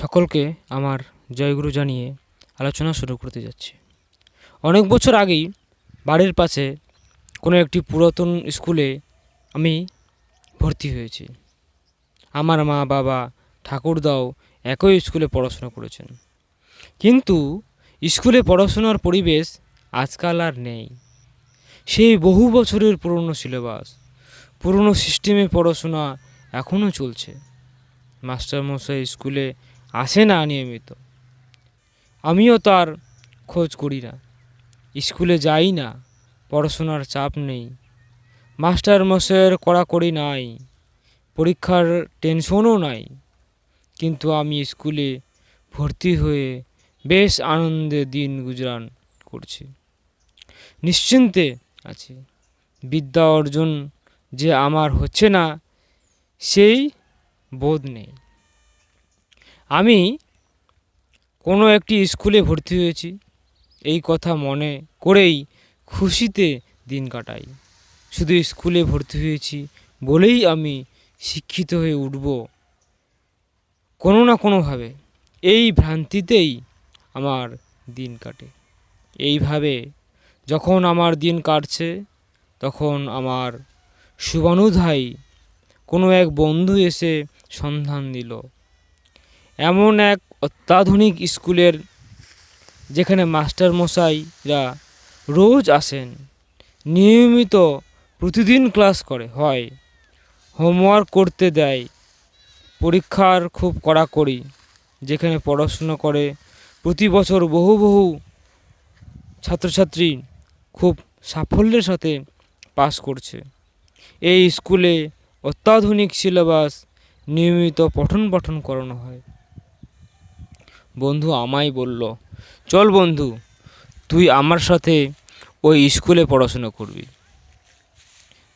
সকলকে আমার জয়গুরু জানিয়ে আলোচনা শুরু করতে যাচ্ছি। অনেক বছর আগেই বাড়ির পাশে কোনো একটি পুরাতন স্কুলে আমি ভর্তি হয়েছি। আমার মা, বাবা, ঠাকুরদাও একই স্কুলে পড়াশোনা করেছেন। কিন্তু স্কুলে পড়াশোনার পরিবেশ আজকাল আর নেই। সেই বহু বছরের পুরনো সিলেবাস, পুরনো সিস্টেমে পড়াশোনা এখনও চলছে। মাস্টারমশাই স্কুলে আসে না নিয়মিত। আমিও তার খোঁজ করি না। স্কুলে যাই না, পড়াশোনার চাপ নেই। মাস্টার মশাইয়ের কড়াকড়ি নাই, পরীক্ষার টেনশনও নাই। কিন্তু আমি স্কুলে ভর্তি হয়ে বেশ আনন্দে দিন গুজরান করছি। নিশ্চিন্তে আছি। বিদ্যা অর্জন যে আমার হচ্ছে না, সেই বোধ নেই। আমি কোনো একটি স্কুলে ভর্তি হয়েছি। এই কথা মনে করেই খুশিতে দিন কাটাই। শুধু স্কুলে ভর্তি হয়েছি বলেই আমি শিক্ষিত হয়ে উঠব কোনো না কোনোভাবে। এই ভ্রান্তিতেই আমার দিন কাটে। এইভাবে যখন আমার দিন কাটছে, তখন আমার শুভানুধায়ী কোনো এক বন্ধু এসে সন্ধান দিল। এমন এক অত্যাধুনিক স্কুলের যেখানে মাস্টার মশাইরা রোজ আসেন, নিয়মিত প্রতিদিন ক্লাস করে, হয়। হোমওয়ার্ক করতে দেয়, পরীক্ষার খুব কড়াকড়ি, যেখানে পড়াশুনো করে প্রতি বছর বহু বহু ছাত্রছাত্রী খুব সাফল্যের সাথে পাস করছে। এই স্কুলে অত্যাধুনিক সিলেবাস নিয়মিত পঠন পাঠন করানো হয়। বন্ধু আমায় বলল, চল বন্ধু, তুই আমার সাথে ওই স্কুলে পড়াশোনা করবি।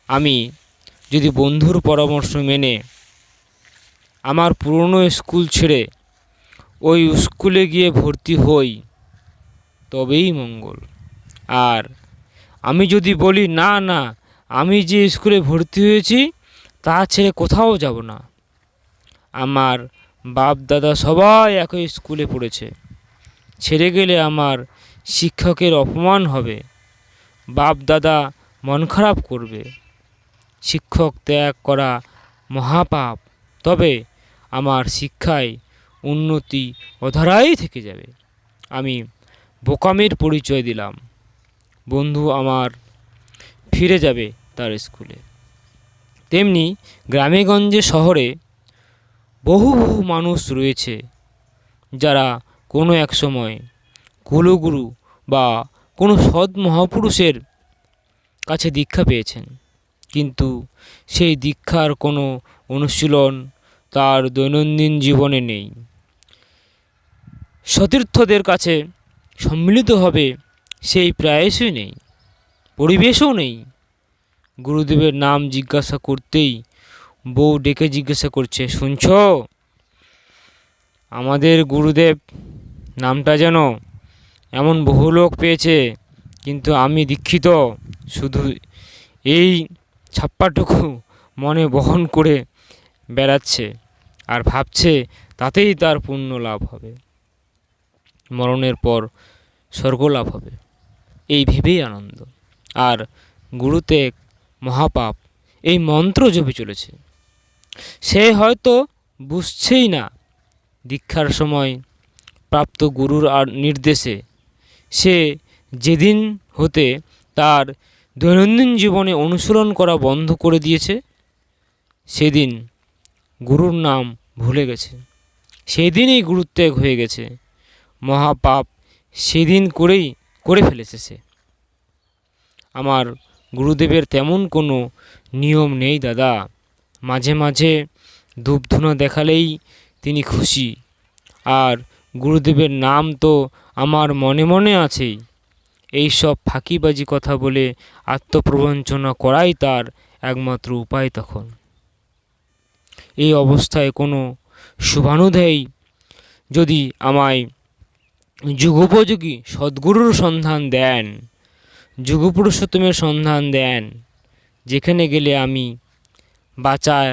আমি যদি বন্ধুর পরামর্শ মেনে আমার পুরনো স্কুল ছেড়ে ওই স্কুলে গিয়ে ভর্তি হই, তবেই মঙ্গল। আর আমি যদি বলি, না না, আমি যে স্কুলে ভর্তি হয়েছি, তা ছেড়ে কোথাও যাব না। আমার বাপ, দাদা সবাই একই স্কুলে পড়েছে। ছেড়ে গেলে আমার শিক্ষকের অপমান হবে। বাপ, দাদা মন খারাপ করবে। শিক্ষক ত্যাগ করা মহাপাপ। তবে আমার শিক্ষায় উন্নতি অধারাই থেকে যাবে। আমি বোকামির পরিচয় দিলাম। বন্ধু আমার ফিরে যাবে তার স্কুলে। তেমনি গ্রামেগঞ্জে শহরে বহু বহু মানুষ রয়েছে যারা কোনো এক সময় কুলগুরু বা কোনো সৎ মহাপুরুষের কাছে দীক্ষা পেয়েছেন। কিন্তু সেই দীক্ষার কোনো অনুশীলন তার দৈনন্দিন জীবনে নেই। সতীর্থদের কাছে সম্মিলিত হবে সেই প্রায়শই নেই, পরিবেশও নেই। গুরুদেবের নাম জিজ্ঞাসা করতেই বউ ডেকে জিজ্ঞাসা করছে, শুনছ? আমাদের গুরুদেব নামটা যেন এমন বহু লোক পেয়েছে, কিন্তু আমি দীক্ষিত। শুধু এই ছাপ্পাটুকু মনে বহন করে বেড়াচ্ছে আর ভাবছে তাতেই তার পুণ্য লাভ হবে। মরণের পর স্বর্গ লাভ হবে। এই ভেবেই আনন্দ। আর গুরুত্যাগ মহাপাপ, এই মন্ত্র জপে চলেছে। সে হয়তো বুঝছেই না দীক্ষার সময় প্রাপ্ত গুরুর আর নির্দেশে। সে যেদিন হতে তার দৈনন্দিন জীবনে অনুসরণ করা বন্ধ করে দিয়েছে, সেদিন গুরুর নাম ভুলে গেছে। সেদিনই গুরুত্যাগ হয়ে গেছে। মহাপাপ সেদিন করেই করে ফেলেছে সে। আমার গুরুদেবের তেমন কোনো নিয়ম নেই দাদা। মাঝে মাঝে ধূপধুনো দেখালেই তিনি খুশি। আর গুরুদেবের নাম তো আমার মনে মনে আছেই। এই সব ফাঁকিবাজি কথা বলে আত্মপ্রবঞ্চনা করাই তার একমাত্র উপায় তখন। এই অবস্থায় কোনো শুভানুধ্যায়ী যদি আমায় যুগোপযোগী সদ্গুরুর সন্ধান দেন, যুগপুরুষোত্তমের সন্ধান দেন, যেখানে গেলে আমি বাঁচার,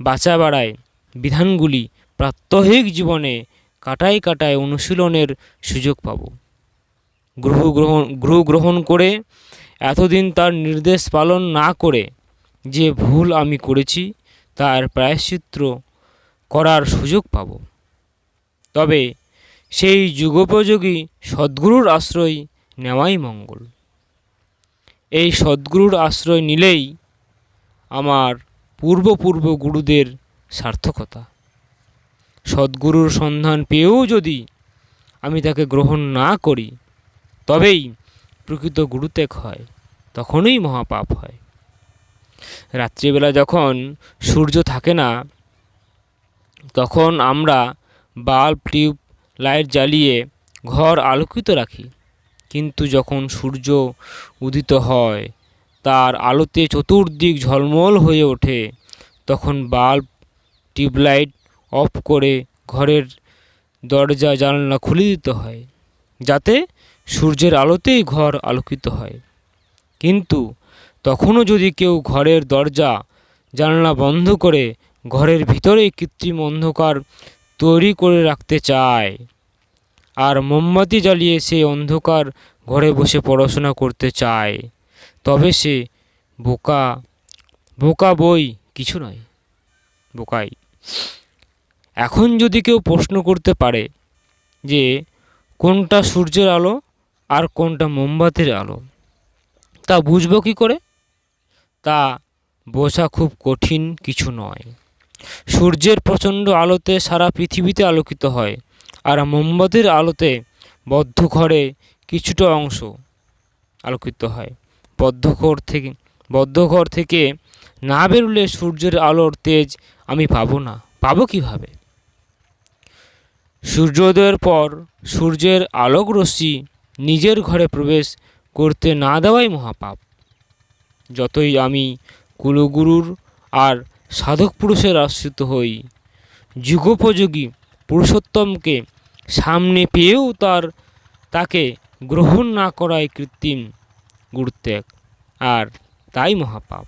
বাঁচা বাড়ায় বিধানগুলি প্রাত্যহিক জীবনে কাটায় কাটায় অনুশীলনের সুযোগ পাব। গ্রহ গ্রহণ গ্রহ গ্রহণ করে এতদিন তার নির্দেশ পালন না করে যে ভুল আমি করেছি, তার প্রায়শ্চিত্র করার সুযোগ পাব। তবে সেই যুগোপযোগী সদ্গুরুর আশ্রয় নেওয়াই মঙ্গল। এই সদ্গুরুর আশ্রয় নিলেই আমার পূর্বপূর্ব গুরুদের সার্থকতা। সদ্গুরুর সন্ধান পেয়েও যদি আমি তাকে গ্রহণ না করি, তবেই প্রকৃত গুরুত্যাগ হয়, তখনই মহাপাপ হয়। রাত্রিবেলা যখন সূর্য থাকে না, তখন আমরা বাল্ব টিউব লাইট জ্বালিয়ে ঘর আলোকিত রাখি। কিন্তু যখন সূর্য উদিত হয় তার আলোতে চতুর্দিক ঝলমল হয়ে ওঠে। তখন বাল্ব, টিউবলাইট অফ করে ঘরের দরজা জানলা খুলে দিতে হয়, যাতে সূর্যের আলোতেই ঘর আলোকিত হয়। কিন্তু তখনও যদি কেউ ঘরের দরজা, জানলা বন্ধ করে ঘরের ভিতরে কৃত্রিম অন্ধকার তৈরি করে রাখতে চায়, আর মোমবাতি জ্বালিয়ে সে অন্ধকার ঘরে বসে পড়াশোনা করতে চায়। তবে সে বোকা বোকা বই কিছু নয়, বোকাই। এখন যদি কেউ প্রশ্ন করতে পারে যে কোনটা সূর্যের আলো আর কোনটা মোমবাতির আলো, তা বুঝব কী করে? তা বোঝা খুব কঠিন কিছু নয়। সূর্যের প্রচণ্ড আলোতে সারা পৃথিবীতে আলোকিত হয় আর মোমবাতির আলোতে বদ্ধ ঘরে কিছুটা অংশ আলোকিত হয়। বদ্ধ ঘর থেকে বদ্ধ ঘর থেকে না বেরুলে সূর্যের আলোর তেজ আমি পাবো না। পাবো কীভাবে? সূর্যোদয়ের পর সূর্যের আলোক রশ্মি নিজের ঘরে প্রবেশ করতে না দেওয়াই মহাপাপ। যতই আমি কুলগুরুর আর সাধক পুরুষের আশ্রিত হই, যুগোপযোগী পুরুষোত্তমকে সামনে পেয়েও তার, তাকে গ্রহণ না করাই কৃত্রিম। গুরুত্যাগ আর তাই মহাপাপ।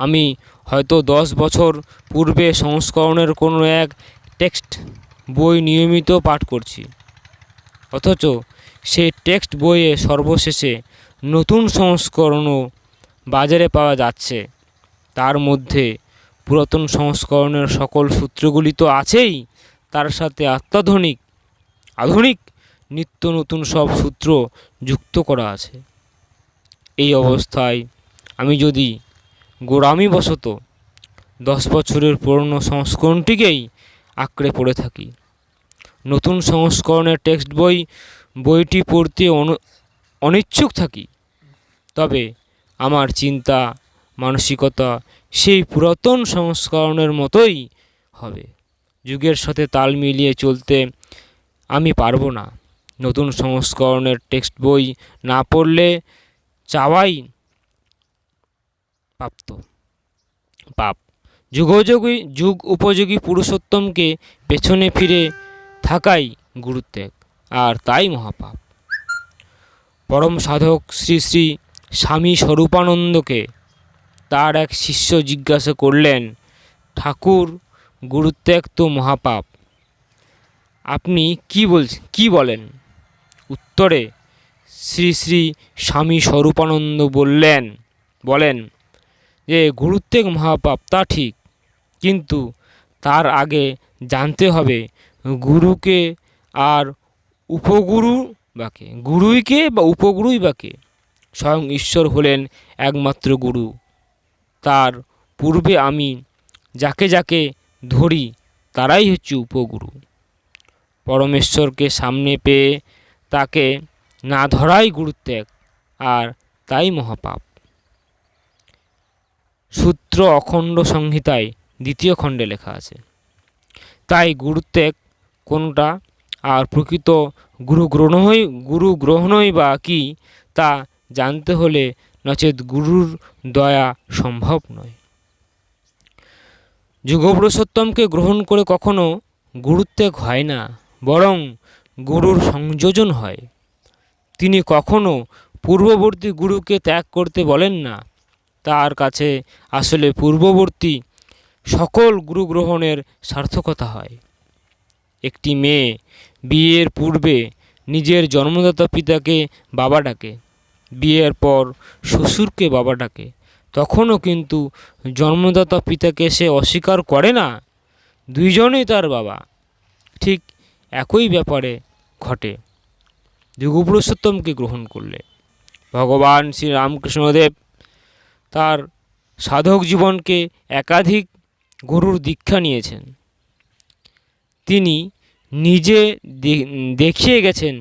আমি হয়তো দশ বছর পূর্বে সংস্করণের কোনো এক টেক্সট বই নিয়মিত পাঠ করছি, অথচ সেই টেক্সট বইয়ে সর্বশেষে নতুন সংস্করণও বাজারে পাওয়া যাচ্ছে। তার মধ্যে পুরাতন সংস্করণের সকল সূত্রগুলি তো আছেই, তার সাথে অত্যাধুনিক, আধুনিক নিত্য নতুন সব সূত্র যুক্ত করা আছে। এই অবস্থায় আমি যদি গোড়ামিবশত দশ বছরের পুরনো সংস্করণটিকেই আঁকড়ে পড়ে থাকি। নতুন সংস্করণের টেক্সট বই, বইটি পড়তে অনিচ্ছুক থাকি। তবে আমার চিন্তা, মানসিকতা সেই পুরাতন সংস্করণের মতোই হবে। যুগের সাথে তাল মিলিয়ে চলতে আমি পারব না। নতুন সংস্করণের টেক্সট বই না পড়লে চাওয়াই প্রাপ্ত। পাপ। যুগোযোগী যুগ উপযোগী পুরুষোত্তমকে পেছনে ফিরে থাকাই গুরুত্বেগ আর তাই মহাপাপ। পরম সাধক শ্রী শ্রী স্বামী স্বরূপানন্দকে তার এক শিষ্য জিজ্ঞাসা করলেন, ঠাকুর গুরুত্যাগ তো মহাপাপ। আপনি কি বলছেন কি বলেন? উত্তরে শ্রী শ্রী স্বামী স্বরূপানন্দ বললেন, বলেন, যে গুরুত্বেগ মহাপাপ তা ঠিক, কিন্তু তার আগে জানতে হবে গুরুকে আর উপগুরু বাকে গুরুইকে বা উপগুরুই বাকে স্বয়ং ঈশ্বর হলেন একমাত্র গুরু। তার পূর্বে আমি যাকে যাকে ধরি, তারাই হচ্ছে উপগুরু। পরমেশ্বরকে সামনে পেয়ে তাকে না ধরাই গুরুত্যাগ আর তাই মহাপাপ। সূত্র অখণ্ড সংহিতায় দ্বিতীয় খণ্ডে লেখা আছে। তাই গুরুত্যাগ কোনটা আর প্রকৃত গুরু গ্রহণই গুরু গ্রহণই বা কি, তা জানতে হলে নচেত গুরুর দয়া সম্ভব নয়। যুগপুরুষোত্তমকে গ্রহণ করে কখনো গুরুত্যাগ হয় না, বরং গুরুর সংযোজন হয়। তিনি কখনো পূর্ববর্তী গুরুকে ত্যাগ করতে বলেন না। তার কাছে আসলে পূর্ববর্তী সকল গুরু গ্রহণের সার্থকতা হয়। একটি মেয়ে বিয়ের পূর্বে নিজের জন্মদাতা পিতাকে বাবা ডাকে। বিয়ের পর শ্বশুরকে বাবা ডাকে। তখনও কিন্তু জন্মদাতা পিতাকে সে অস্বীকার করে না। দুইজনেই তার বাবা। ঠিক একই ব্যাপারে ঘটে। যুগপুরুষোত্তমকে গ্রহণ করলে? ভগবান শ্রী রামকৃষ্ণদেব তার সাধক জীবনকে একাধিক গুরুর দীক্ষা নিয়েছেন। তিনি নিজে দেখিয়ে গেছেন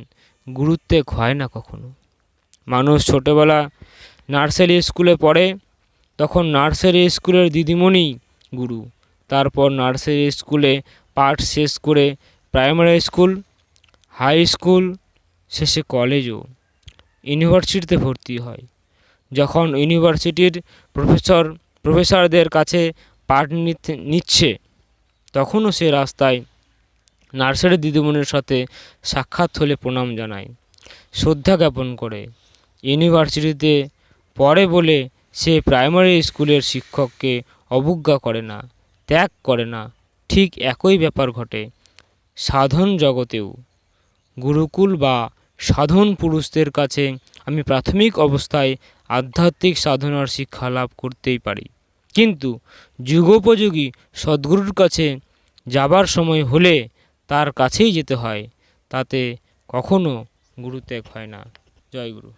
গুরুত্বে হয় না কখনো। মানুষ ছোটোবেলা নার্সারি স্কুলে পড়ে, তখন নার্সারি স্কুলের দিদিমণি গুরু। তারপর নার্সারি স্কুলে পাঠ শেষ করে প্রাইমারি স্কুল, হাই স্কুল শেষে কলেজও ইউনিভার্সিটিতে ভর্তি হয়। যখন ইউনিভার্সিটির প্রফেসর প্রফেসরদের কাছে পাঠ নিচ্ছে, তখনও সে রাস্তায় নার্সারি দিদিমণির সাথে সাক্ষাৎ হলে প্রণাম জানায়, শ্রদ্ধা জ্ঞাপন করে। ইউনিভার্সিটিতে পড়ে বলে সে প্রাইমারি স্কুলের শিক্ষককে অবজ্ঞা করে না, ত্যাগ করে না, ঠিক একই ব্যাপার ঘটে, সাধন জগতেও। গুরুকুল বা সাধন পুরুষদের কাছে আমি প্রাথমিক অবস্থায় আধ্যাত্মিক সাধনার শিক্ষা লাভ করতেই পারি। কিন্তু যুগোপযোগী সদ্গুরুর কাছে যাবার সময় হলে তার কাছেই যেতে হয়, তাতে কখনো গুরুত্যাগ হয় না। জয় গুরু।